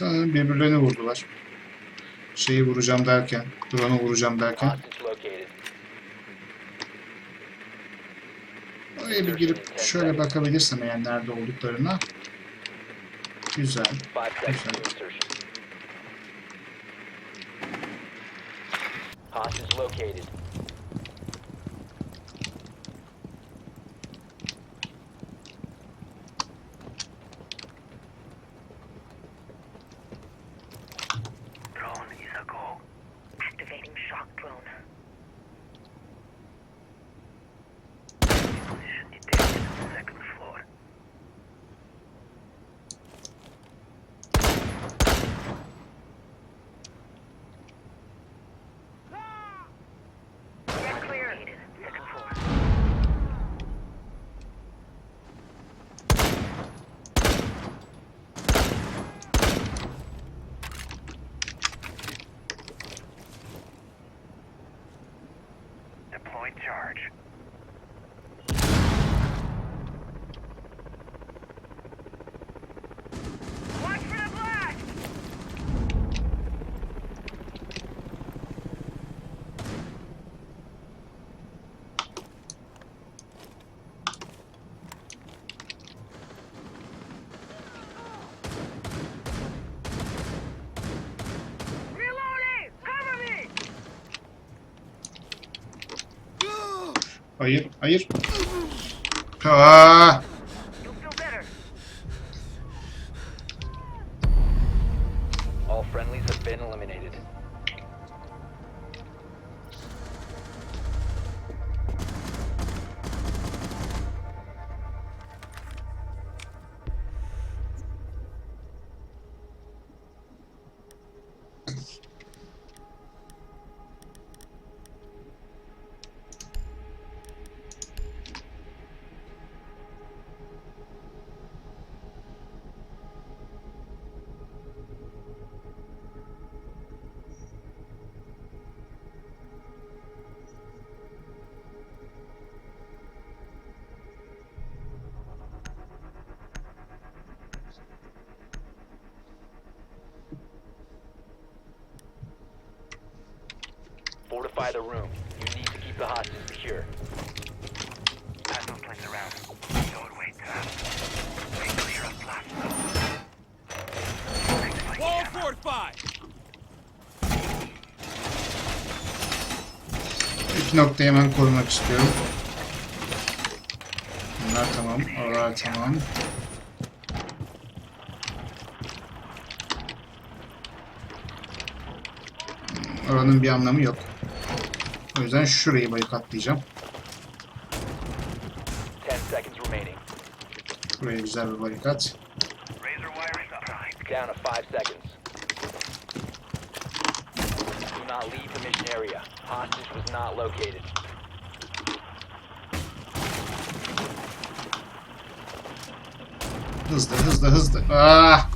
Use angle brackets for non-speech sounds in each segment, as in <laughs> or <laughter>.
Sanırım birbirlerini vurdular. Şeyi vuracağım derken, drone'u vuracağım derken. Oraya bir girip şöyle bakabilirsem eğer nerede olduklarına. Güzel. İnsertion. Hostage located. Activating shock drone. Hayır, hayır. Aa! Fortify the room. You need to keep the hostage secure. Pass those plates around. Don't wait, Tom. Stay clear of blast. Wall fortified! İki noktayı hemen korumak istiyorum. Bunlar tamam, oralar tamam. Oranın bir anlamı yok. O yüzden şurayı barikatlayacağım. Ten seconds remaining. Buraya güzel bir barikat. Razor wire is up. Down to five seconds. Do not leave the mission area. Hostage was not located. Hızlı, hızlı, hızlı. Ah!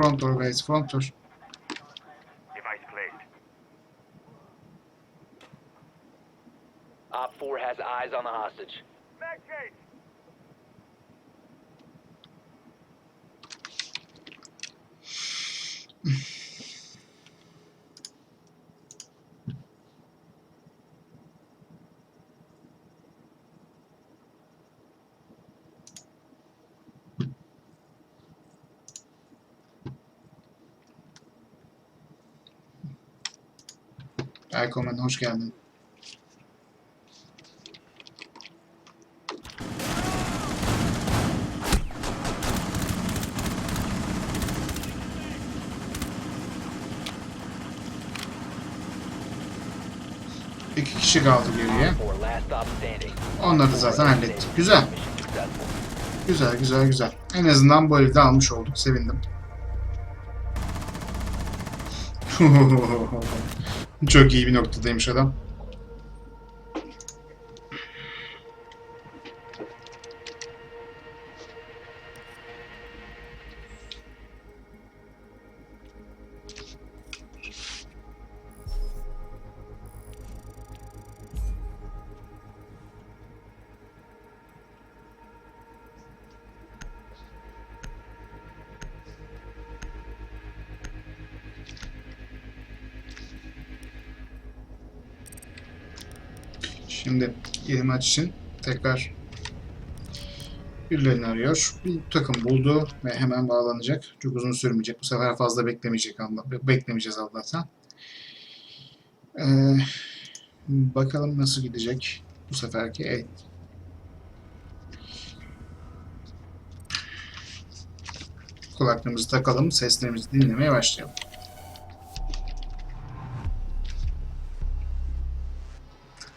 frontal guys é frontal Erkomen hoş geldin. İki kişi kaldı geriye. Op 4 last stop standing. Onları zaten hallettik. Güzel. Güzel güzel güzel. En azından bu evde almış olduk. Sevindim. <laughs> Çok iyi bir noktadaymış adam. Maç için tekrar birilerini arıyor. Bir takım buldu ve hemen bağlanacak. Çok uzun sürmeyecek. Bu sefer fazla beklemeyecek Allah, beklemeyeceğiz Allah'tan. Ee, bakalım nasıl gidecek bu seferki. Evet. Kulaklığımızı takalım, seslerimizi dinlemeye başlayalım.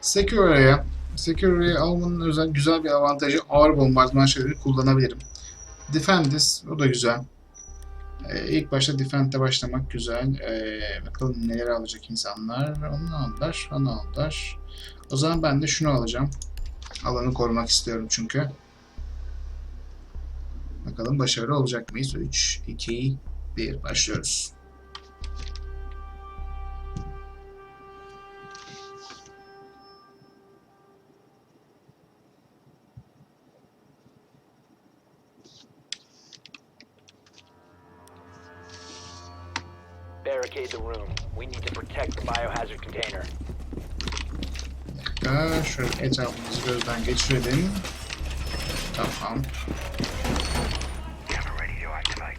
Secure'ya Secure'yi almanın özel güzel bir avantajı ağır bombardıman şeyleri kullanabilirim. Defendis o da güzel. Ee, ilk başta Defend'de başlamak güzel. Ee, bakalım neler alacak insanlar. Onu aldılar, onu aldılar. O zaman ben de şunu alacağım. Alanı korumak istiyorum çünkü. Bakalım başarılı olacak mıyız? 3, 2, 1 başlıyoruz. Barricade the room. We need to protect the biohazard container. dakika. Şöyle etrafımızı gözden geçirelim. Tamam. Camera ready to activate.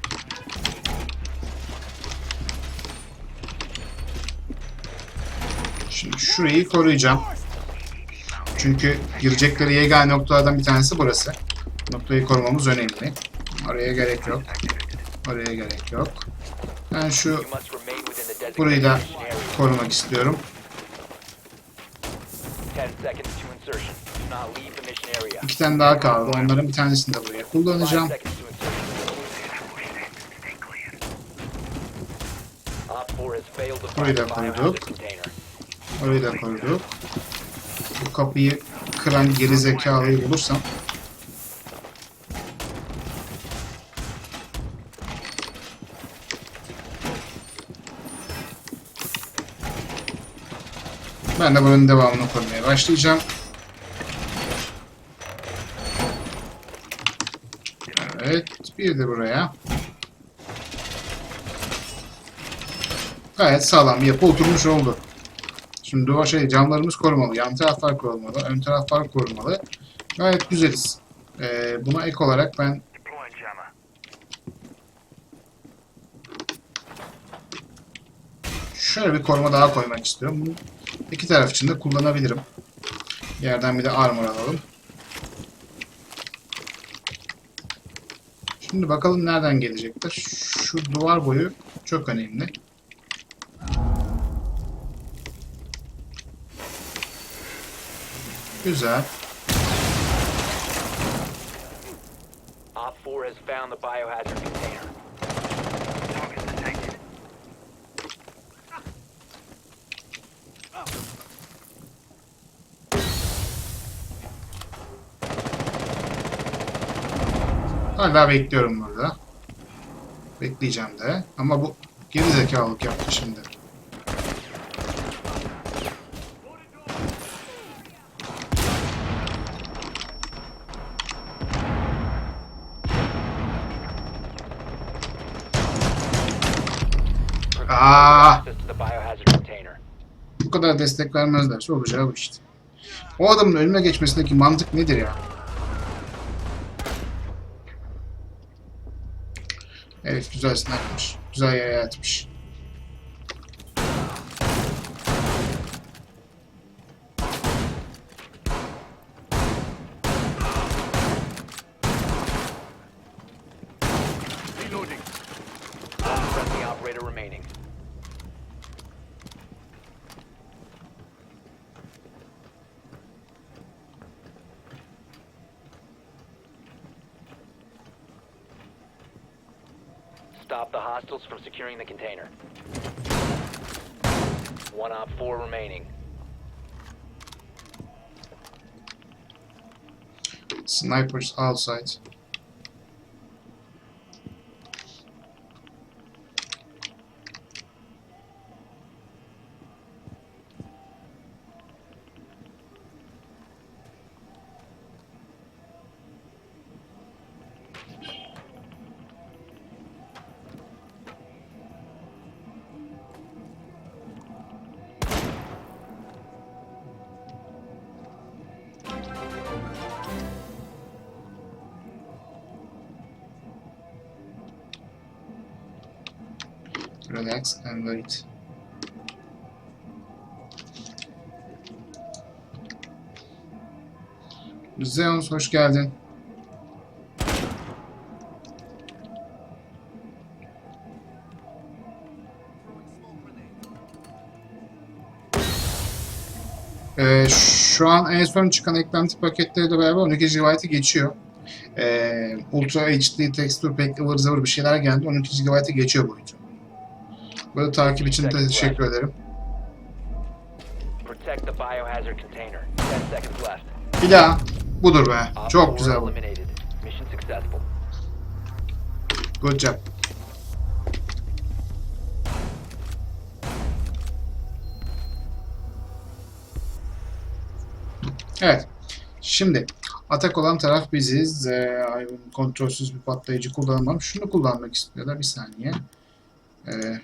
Şimdi şurayı koruyacağım. Çünkü girecekleri yegane noktalardan bir tanesi burası. Noktayı korumamız önemli. Oraya gerek yok. Oraya gerek yok. Ben şu burayı da korumak istiyorum. 10 seconds to insertion. Do not leave the mission area. İki tane daha kaldı. Onların bir tanesini de buraya 5 kullanacağım. seconds to insertion. Stay clear. Op 4 has failed to Burayı da koyduk. Orayı da koruduk. Bu kapıyı kıran geri zekalıyı bulursam Ben de buranın devamını korumaya başlayacağım. Evet, bir de buraya. Gayet sağlam bir yapı oturmuş oldu. Şimdi duvar şey camlarımız korumalı, yan taraflar korumalı, ön taraflar korumalı. Gayet güzeliz. Ee, buna ek olarak ben şöyle bir koruma daha koymak istiyorum. Bunu iki taraf için de kullanabilirim. Yerden bir de armor alalım. Şimdi bakalım nereden gelecekler. Şu duvar boyu çok önemli. Güzel. Op 4 has found the biohazard container. Hala bekliyorum burada. Bekleyeceğim de. Ama bu geri zekalılık yaptı şimdi. Aa! Bu kadar destek vermezlerse olacağı bu işte. O adamın önüne geçmesindeki mantık nedir ya? Evet güzel sniper'mış. Güzel yere yatmış. From securing the container. One op 4 remaining. Snipers outside. Wait. Zeons hoş geldin. Ee, şu an en son çıkan eklenti paketleriyle beraber 12 GB'ı geçiyor. Ee, Ultra HD Texture Pack ıvır zıvır bir şeyler geldi. 12 GB'ı geçiyor boyutu. Böyle takip için de teşekkür ederim. Protect the biohazard container. 10 seconds left. Bir daha. Budur be. Çok güzel bu. Good job. Evet. Şimdi atak olan taraf biziz. Ee, kontrolsüz bir patlayıcı kullanamam. Şunu kullanmak istiyorlar. Bir saniye. Ee,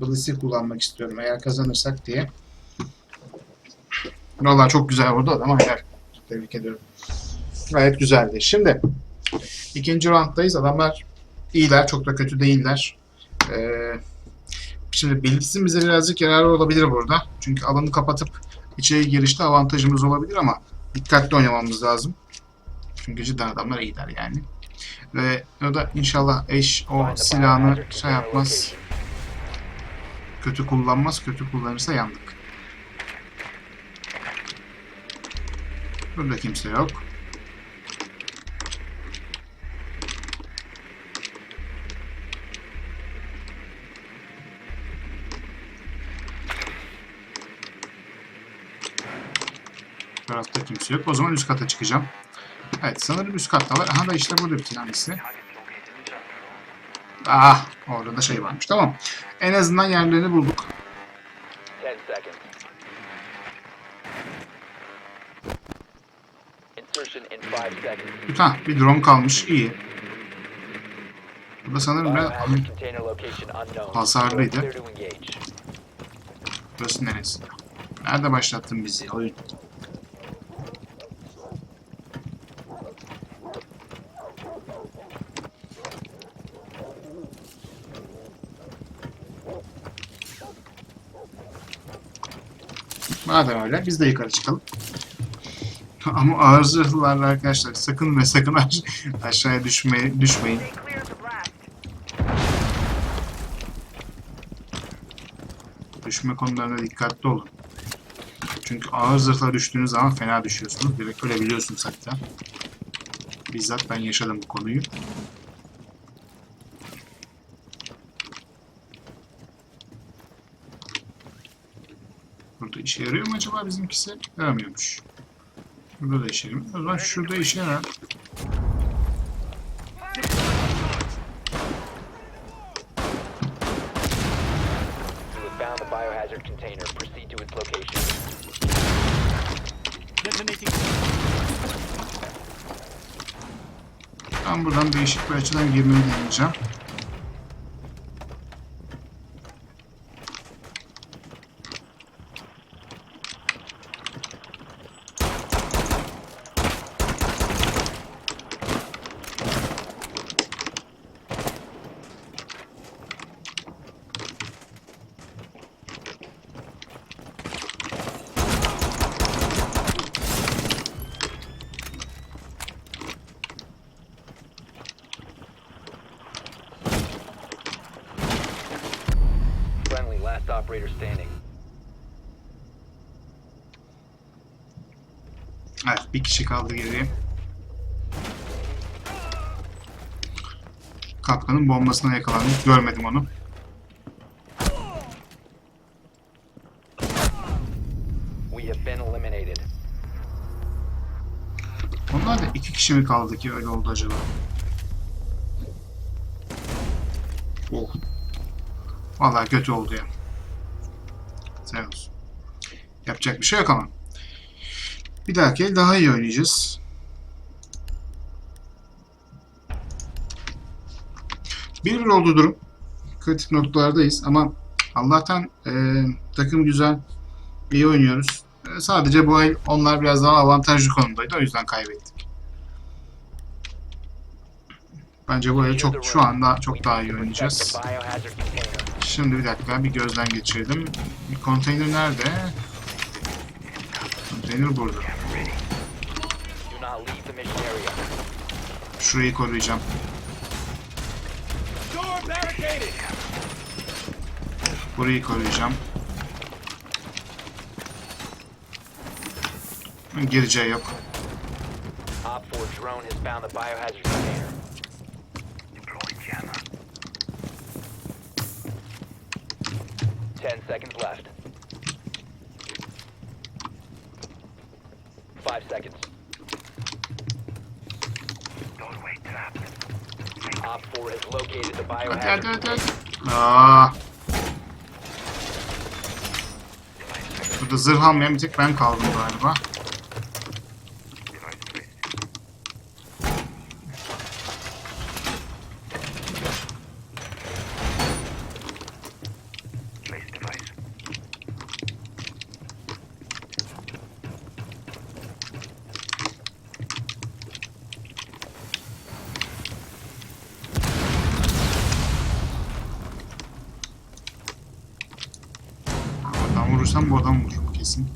Bliss'i kullanmak istiyorum. Eğer kazanırsak diye. Valla çok güzel vurdu adam. Hayır. Tebrik ediyorum. Gayet güzeldi. Şimdi ikinci rounddayız. Adamlar iyiler. Çok da kötü değiller. Ee, şimdi Blitz'in bize birazcık yararı olabilir burada. Çünkü alanı kapatıp içeri girişte avantajımız olabilir ama dikkatli oynamamız lazım. Çünkü cidden adamlar iyiler yani. Ve o da inşallah eş o silahını şey yapmaz. Kötü kullanmaz. Kötü kullanırsa yandık. Burada kimse yok. Tarafta kimse yok. O zaman üst kata çıkacağım. Evet sanırım üst kattalar. Aha da işte burada bir tanesi. Ah orada da şey varmış. Tamam. En azından yerlerini bulduk. 10 seconds. Insertion in 5 seconds. Ha bir drone kalmış. İyi. Burada sanırım unknown. Hasarlıydı. Burası neresi? Nerede başlattın bizi oyun? Madem öyle biz de yukarı çıkalım. Ama ağır zırhlılarla arkadaşlar sakın ve sakın aş- aşağıya düşmeye, düşmeyin. Düşme konularına dikkatli olun. Çünkü ağır zırhla düştüğünüz zaman fena düşüyorsunuz. Direkt ölebiliyorsunuz hatta. Bizzat ben yaşadım bu konuyu. Burada işe yarıyor mu acaba bizimkisi? Yaramıyormuş. Burada da işe yarıyor. O zaman şurada işe yarar. You have found the biohazard container. Proceed to its location. Ben buradan değişik bir açıdan girmeyi deneyeceğim. Bir kişi kaldı geriye. Kapkanın bombasına yakalandık. Görmedim onu. Onlar da iki kişi mi kaldı ki öyle oldu acaba? Oh. Vallahi kötü oldu ya. Sen olsun. Yapacak bir şey yok ama. Bir dahaki el daha iyi oynayacağız. Bir bir oldu durum. Kritik noktalardayız ama Allah'tan eee, takım güzel, iyi oynuyoruz. E, Sadece bu el onlar biraz daha avantajlı konumdaydı. O yüzden kaybettik. Bence bu el çok şu anda çok daha iyi oynayacağız. Şimdi bir dakika bir gözden geçirelim. Bir konteyner nerede? Konteyner burada. Şurayı koruyacağım. Burayı koruyacağım. Gireceği yok. Op 4 drone has found the biohazard container. Deploying jammer. 10 seconds left. 5 seconds. Doorway trapped. Op 4 has located the Hadi hadi hadi. hadi. Aa, burada zırh almayan bir tek ben kaldım galiba. Oradan vurursam bu adam vururum kesin.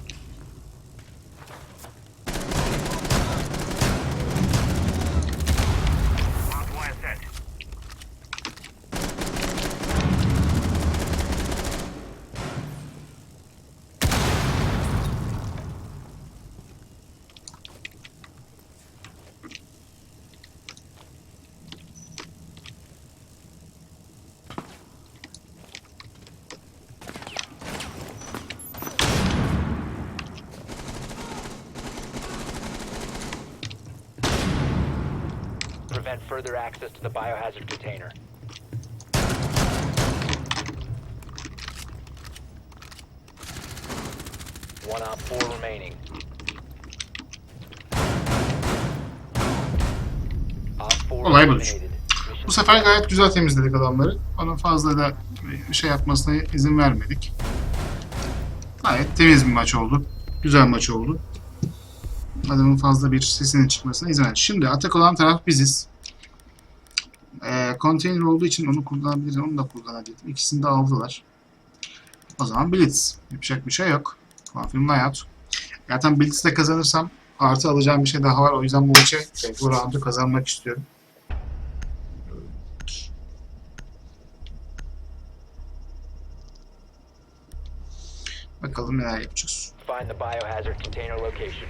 Prevent further access to the biohazard container. One op 4 remaining. Op 4 Olay budur. eliminated. Mission Bu sefer gayet güzel temizledik adamları. Onun fazla da bir şey yapmasına izin vermedik. Gayet temiz bir maç oldu. Güzel maç oldu. Adamın fazla bir sesinin çıkmasına izin verdik. Şimdi atak olan taraf biziz. Konteyner olduğu için onu kullanabiliriz. Onu da kullanabilirim. İkisini de aldılar. O zaman Blitz. Yapacak bir şey yok. Confirm layout. Zaten Blitz'te kazanırsam artı alacağım bir şey daha var. O yüzden bu maçı, bu roundu kazanmak istiyorum. Bakalım neler yapacağız. Find the biohazard container location.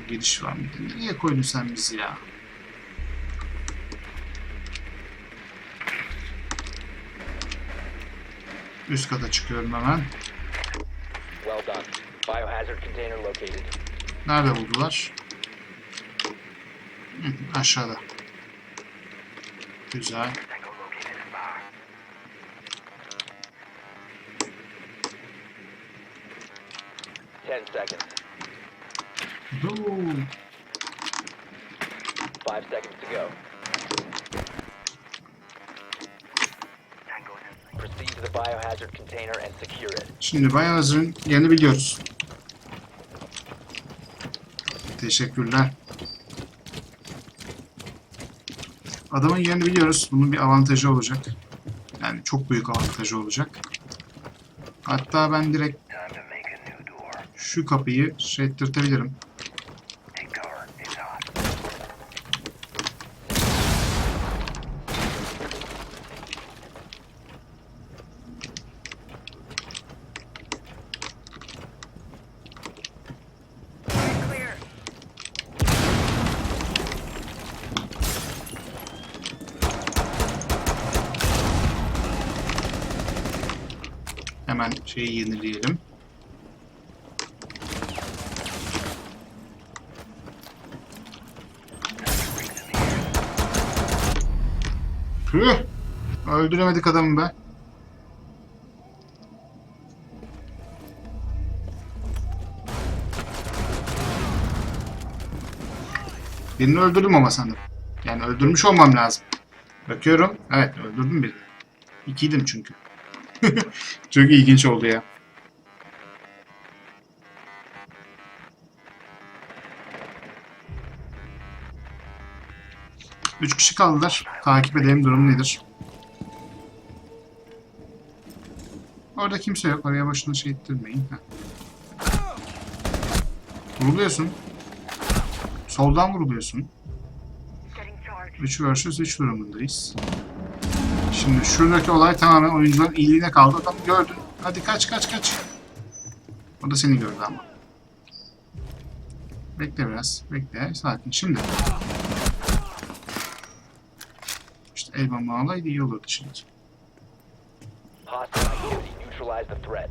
Yani giriş var mı? Niye koydun sen bizi ya? Üst kata çıkıyorum hemen. Nerede buldular? Hı, aşağıda. Güzel. Şimdi hazırın yerini biliyoruz. Teşekkürler. Adamın yerini biliyoruz. Bunun bir avantajı olacak. Yani çok büyük avantajı olacak. Hatta ben direkt şu kapıyı şey ettirtebilirim. Icar is hot. Clear. Hemen şeyi yenileyelim. Püh! Öldüremedik adamı be. Birini öldürdüm ama sanırım. Yani öldürmüş olmam lazım. Bakıyorum. Evet öldürdüm birini. İkiydim çünkü. <laughs> Çok ilginç oldu ya. Üç kişi kaldılar. Takip edelim durum nedir. Orada kimse yok. Oraya başına şey ettirmeyin. Heh. Vuruluyorsun. Soldan vuruluyorsun. Setting charge. 3 vs 3 durumundayız. Şimdi şuradaki olay tamamen oyuncuların iyiliğine kaldı. Adamı gördün. Hadi kaç kaç kaç. O da seni gördü ama. Bekle biraz. Bekle. Sakin. Şimdi. İşte el bomba alaydı iyi olurdu şimdi. Hostile activity. Neutralize the threat.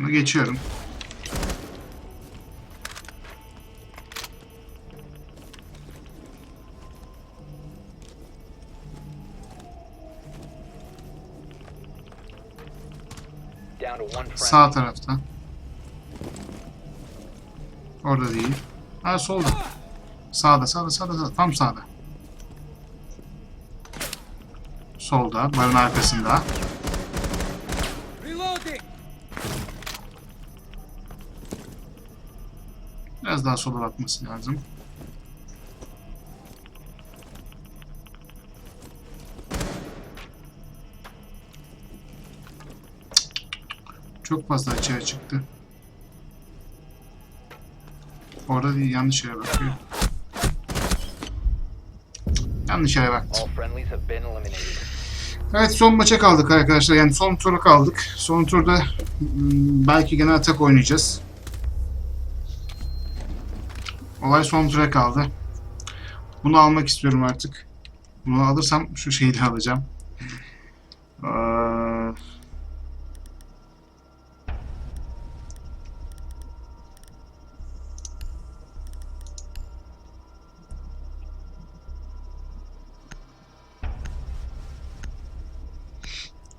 Onu geçiyorum. Sağ tarafta. Orada değil. Ha solda. Sağda, sağda, sağda, sağda. Tam sağda. Solda, barın arkasında. Biraz daha sola bakması lazım. Çok fazla açığa çıktı. Orada değil, yanlış yere bakıyor. Yanlış yere baktı. All friendlies have been eliminated. Evet son maça kaldık arkadaşlar. Yani son tura kaldık. Son turda hmm, belki gene atak oynayacağız. Olay son tura kaldı. Bunu almak istiyorum artık. Bunu alırsam şu şeyi de alacağım.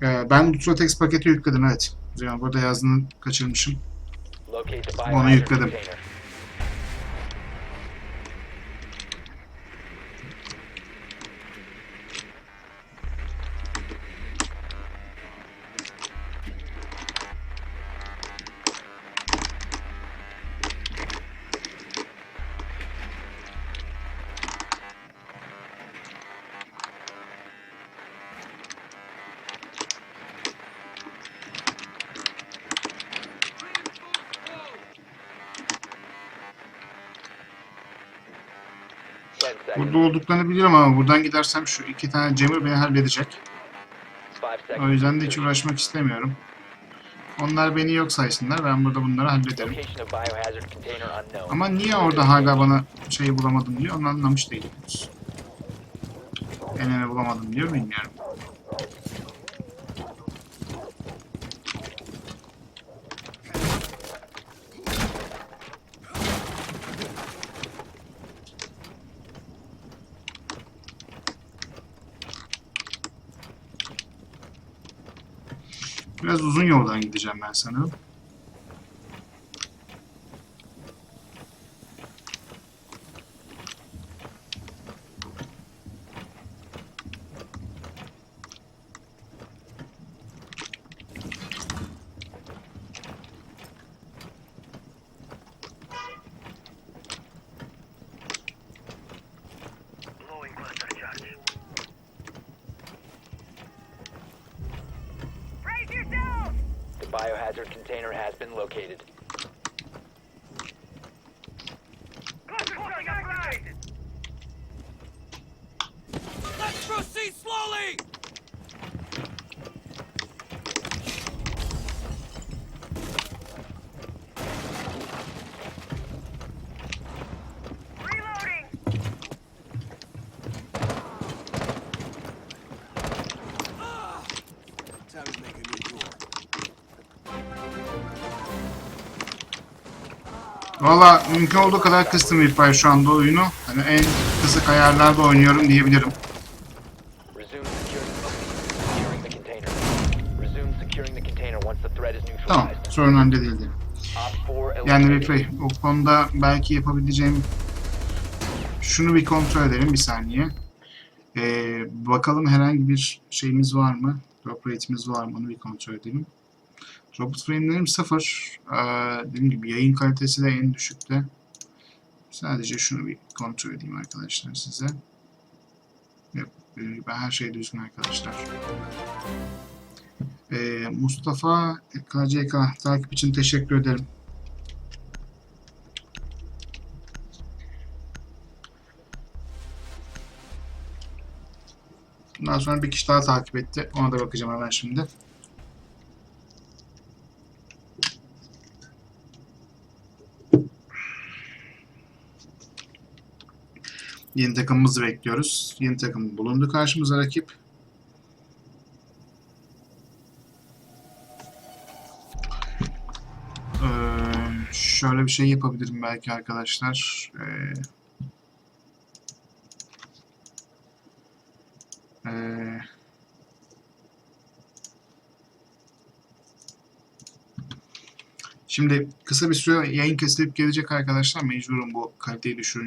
Ee, ben Lutrotex paketi yükledim evet. Yani burada yazdığını kaçırmışım. Onu yükledim. Burada olduklarını biliyorum ama buradan gidersem şu iki tane Cemil beni halledecek. O yüzden de hiç uğraşmak istemiyorum. Onlar beni yok saysınlar. Ben burada bunları hallederim. Ama niye orada hala bana şeyi bulamadım diyor onu anlamış değilim. Enene bulamadım diyor bilmiyorum. Yoldan gideceğim ben sanırım. The biohazard container has been located. Valla mümkün olduğu kadar kıstım İlpay şu anda oyunu. Hani en kısık ayarlarda oynuyorum diyebilirim. Tamam, sorun halledildi. Op 4 Yani. İlpay o konuda belki yapabileceğim... Şunu bir kontrol edelim bir saniye. Ee, bakalım herhangi bir şeyimiz var mı? Drop rate'imiz var mı? Onu bir kontrol edelim. Robot frame'lerim sıfır. Ee, dediğim gibi yayın kalitesi de en düşükte. Sadece şunu bir kontrol edeyim arkadaşlar size. Yok, ben her şey düzgün arkadaşlar. Ee, Mustafa KCK takip için teşekkür ederim. Daha sonra bir kişi daha takip etti. Ona da bakacağım hemen şimdi. Yeni takımımızı bekliyoruz. Yeni takım bulundu karşımıza rakip. Ee, şöyle bir şey yapabilirim belki arkadaşlar. Ee, ee, Şimdi kısa bir süre yayın kesilip gelecek arkadaşlar. Mecburum bu kaliteyi düşürün.